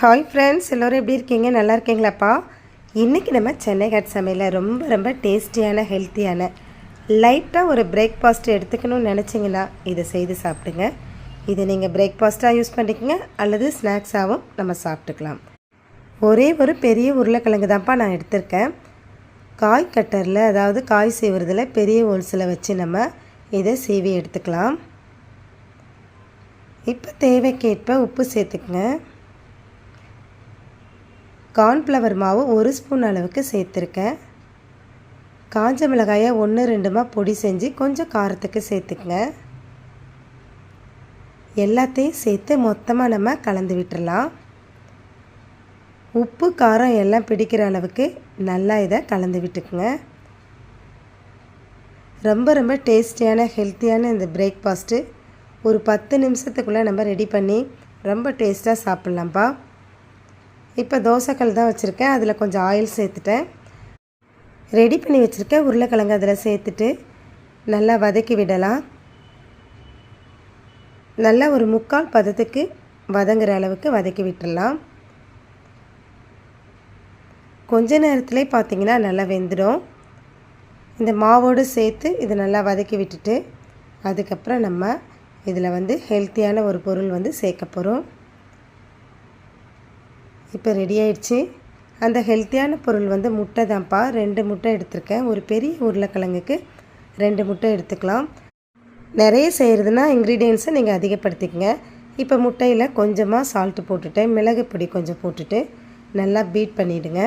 Hi friends எல்லோரும் எப்படி இருக்கீங்க? நல்லா இருக்கீங்களாப்பா? இன்றைக்கி நம்ம சென்னை கட் சமையலில் ரொம்ப ரொம்ப டேஸ்டியான ஹெல்த்தியான லைட்டாக ஒரு பிரேக்ஃபாஸ்ட் எடுத்துக்கணும்னு நினச்சிங்கன்னா இதை செய்து சாப்பிடுங்க. இதை நீங்கள் பிரேக்ஃபாஸ்ட்டாக யூஸ் பண்ணிக்கோங்க அல்லது ஸ்நாக்ஸாகவும் நம்ம சாப்பிட்டுக்கலாம். ஒரே ஒரு பெரிய உருளைக்கிழங்கு தான்ப்பா நான் எடுத்திருக்கேன். காய் கட்டரில் அதாவது காய் செய்வதில் பெரிய ஹோல்ஸில் வச்சு நம்ம இதை சீவி எடுத்துக்கலாம். இப்போ தேவைக்கேற்ப உப்பு சேர்த்துக்குங்க. கார்ன்ஃப்ளவர் மாவு ஒரு ஸ்பூன் அளவுக்கு சேர்த்துருக்கேன். காஞ்ச மிளகாயை ஒன்று ரெண்டுமாக பொடி செஞ்சு கொஞ்சம் காரத்துக்கு சேர்த்துக்குங்க. எல்லாத்தையும் சேர்த்து மொத்தமாக நம்ம கலந்து விட்டுறலாம். உப்பு காரம் எல்லாம் பிடிக்கிற அளவுக்கு நல்லா இதை கலந்து விட்டுக்குங்க. ரொம்ப ரொம்ப டேஸ்டியான ஹெல்த்தியான இந்த பிரேக்ஃபாஸ்ட்டு. ஒரு பத்து நிமிஷத்துக்குள்ளே நம்ம ரெடி பண்ணி ரொம்ப டேஸ்ட்டாக சாப்பிட்லாம்ப்பா இப்போ தோசைக்கல் தான் வச்சுருக்கேன். அதில் கொஞ்சம் ஆயில் சேர்த்துட்டேன். ரெடி பண்ணி வச்சுருக்கேன் உருளைக்கிழங்கு அதில் சேர்த்துட்டு நல்லா வதக்கி விடலாம். நல்லா ஒரு முக்கால் பதத்துக்கு வதங்குற அளவுக்கு வதக்கி விட்டுடலாம். கொஞ்ச நேரத்துலேயே பார்த்திங்கன்னா நல்லா வெந்துடும். இந்த மாவோடு சேர்த்து இதை நல்லா வதக்கி விட்டுட்டு அதுக்கப்புறம் நம்ம இதில் வந்து ஹெல்த்தியான ஒரு பொருள் வந்து சேர்க்க போகிறோம். இப்போ ரெடி ஆயிடுச்சு. அந்த ஹெல்த்தியான பொருள் வந்து முட்டை தான்ப்பா. ரெண்டு முட்டை எடுத்திருக்கேன். ஒரு பெரிய உருளைக்கிழங்குக்கு ரெண்டு முட்டை எடுத்துக்கலாம். நிறைய செய்கிறதுனா இன்க்ரீடியன்ஸை நீங்கள் அதிகப்படுத்திக்கங்க. இப்போ முட்டையில் கொஞ்சமாக சால்ட்டு போட்டுட்டு மிளகு பொடி கொஞ்சம் போட்டுட்டு நல்லா பீட் பண்ணிவிடுங்க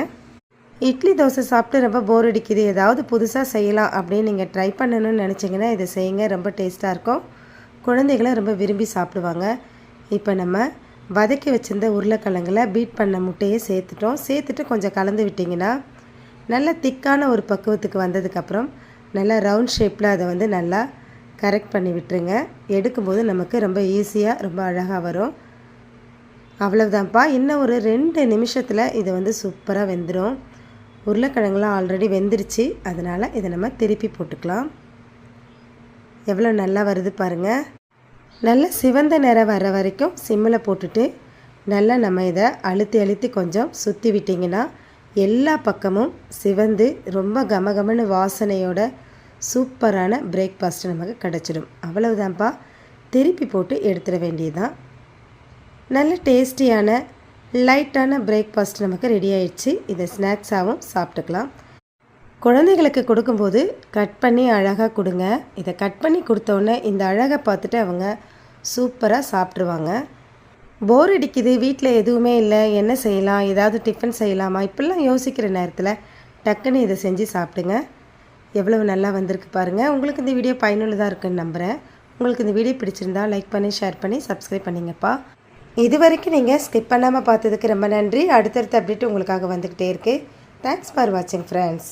இட்லி தோசை சாப்பிட்டு ரொம்ப போர் அடிக்குது. ஏதாவது புதுசாக செய்யலாம் அப்படின்னு நீங்கள் ட்ரை பண்ணணும்னு நினச்சிங்கன்னா இதை செய்யுங்க. ரொம்ப டேஸ்ட்டாக இருக்கும். குழந்தைகளை ரொம்ப விரும்பி சாப்பிடுவாங்க. இப்போ நம்ம வதக்கி வச்சுருந்த உருளைக்கிழங்குல பீட் பண்ண முட்டையை சேர்த்துட்டோம். சேர்த்துட்டு கொஞ்சம் கலந்து விட்டிங்கன்னா நல்ல திக்கான ஒரு பக்குவத்துக்கு வந்ததுக்கப்புறம் நல்லா ரவுண்ட் ஷேப்பில் அதை வந்து நல்லா கரெக்ட் பண்ணி விட்டுருங்க. எடுக்கும்போது நமக்கு ரொம்ப ஈஸியாக ரொம்ப அழகாக வரும். அவ்வளவுதான்ப்பா. இன்னும் ஒரு ரெண்டு நிமிஷத்தில் இது வந்து சூப்பராக வெந்துடும் உருளைக்கிழங்குலாம் ஆல்ரெடி வெந்துருச்சு. அதனால் இதை நம்ம திருப்பி போட்டுக்கலாம். எவ்வளோ நல்லா வருது பாருங்கள் நல்லா சிவந்த நிறம் வர வரைக்கும் சிம்மில் போட்டுட்டு நல்லா நம்ம இதை அழுத்தி அழுத்தி கொஞ்சம் சுற்றி விட்டிங்கன்னா எல்லா பக்கமும் சிவந்து ரொம்ப கமகமன்னு வாசனையோட சூப்பரான பிரேக்ஃபாஸ்ட் நமக்கு கிடச்சிடும். அவ்வளவுதான்ப்பா. திருப்பி போட்டு எடுத்துட வேண்டியதுதான். நல்ல டேஸ்டியான லைட்டான பிரேக்ஃபாஸ்ட் நமக்கு ரெடி ஆயிடுச்சு. இதை ஸ்நாக்ஸாகவும் சாப்பிட்டுக்கலாம். குழந்தைகளுக்கு கொடுக்கும்போது கட் பண்ணி அழகாக கொடுங்க. இதை கட் பண்ணி கொடுத்தோன்னே இந்த அழகை பார்த்துட்டு அவங்க சூப்பராக சாப்பிட்ருவாங்க போர் அடிக்குது வீட்டில் எதுவுமே இல்லை என்ன செய்யலாம் ஏதாவது டிஃபன் செய்யலாமா? இப்படிலாம் யோசிக்கிற நேரத்தில் டக்குன்னு இதை செஞ்சு சாப்பிடுங்க. எவ்வளவு நல்லா வந்திருக்கு பாருங்கள் உங்களுக்கு இந்த வீடியோ பயனுள்ளதாக இருக்குன்னு நம்புகிறேன் உங்களுக்கு இந்த வீடியோ பிடிச்சிருந்தா லைக் பண்ணி ஷேர் பண்ணி சப்ஸ்கிரைப் பண்ணிங்கப்பா. இது வரைக்கும் நீங்கள் ஸ்கிப் பண்ணாமல் பார்த்ததுக்கு ரொம்ப நன்றி. அடுத்தடுத்து அப்டேட் உங்களுக்காக வந்துக்கிட்டே இருக்குது தேங்க்ஸ் ஃபார் வாட்சிங் ஃப்ரெண்ட்ஸ்